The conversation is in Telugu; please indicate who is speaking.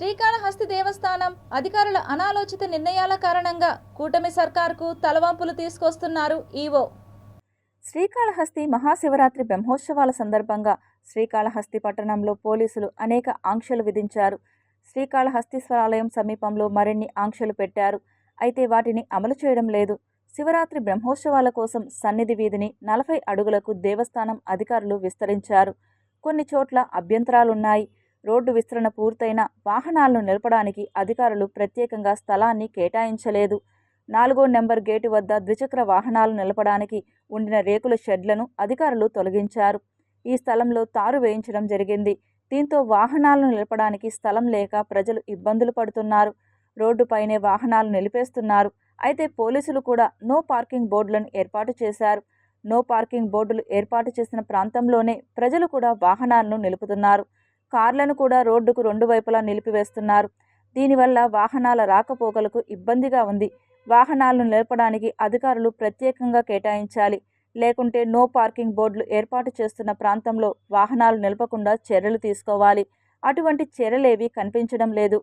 Speaker 1: శ్రీకాళహస్తి దేవస్థానం అధికారుల అనాలోచిత నిర్ణయాల కారణంగా కూటమి సర్కార్కు తలవంపులు తీసుకొస్తున్నారు ఈవో. శ్రీకాళహస్తి మహాశివరాత్రి బ్రహ్మోత్సవాల సందర్భంగా శ్రీకాళహస్తి పట్టణంలో పోలీసులు అనేక ఆంక్షలు విధించారు. శ్రీకాళహస్తీశ్వరాలయం సమీపంలో మరిన్ని ఆంక్షలు పెట్టారు. అయితే వాటిని అమలు చేయడం లేదు. శివరాత్రి బ్రహ్మోత్సవాల కోసం సన్నిధి వీధిని నలభై అడుగులకు దేవస్థానం అధికారులు విస్తరించారు. కొన్ని చోట్ల అభ్యంతరాలున్నాయి. రోడ్డు విస్తరణ పూర్తయిన వాహనాలను నిలపడానికి అధికారులు ప్రత్యేకంగా స్థలాన్ని కేటాయించలేదు. నాలుగో నెంబర్ గేటు వద్ద ద్విచక్ర వాహనాలు నిలపడానికి ఉండిన రేకుల షెడ్లను అధికారులు తొలగించారు. ఈ స్థలంలో తారు వేయించడం జరిగింది. దీంతో వాహనాలను నిలపడానికి స్థలం లేక ప్రజలు ఇబ్బందులు పడుతున్నారు. రోడ్డుపైనే వాహనాలు నిలిపేస్తున్నారు. అయితే పోలీసులు కూడా నో పార్కింగ్ బోర్డులను ఏర్పాటు చేశారు. నో పార్కింగ్ బోర్డులు ఏర్పాటు చేసిన ప్రాంతంలోనే ప్రజలు కూడా వాహనాలను నిలుపుతున్నారు. కార్లను కూడా రోడ్డుకు రెండు వైపులా నిలిపివేస్తున్నారు. దీనివల్ల వాహనాల రాకపోకలకు ఇబ్బందిగా ఉంది. వాహనాలను నిలపడానికి అధికారులు ప్రత్యేకంగా కేటాయించాలి. లేకుంటే నో పార్కింగ్ బోర్డులు ఏర్పాటు చేస్తున్న ప్రాంతంలో వాహనాలు నిలపకుండా చర్యలు తీసుకోవాలి. అటువంటి చర్యలేవి కనిపించడం లేదు.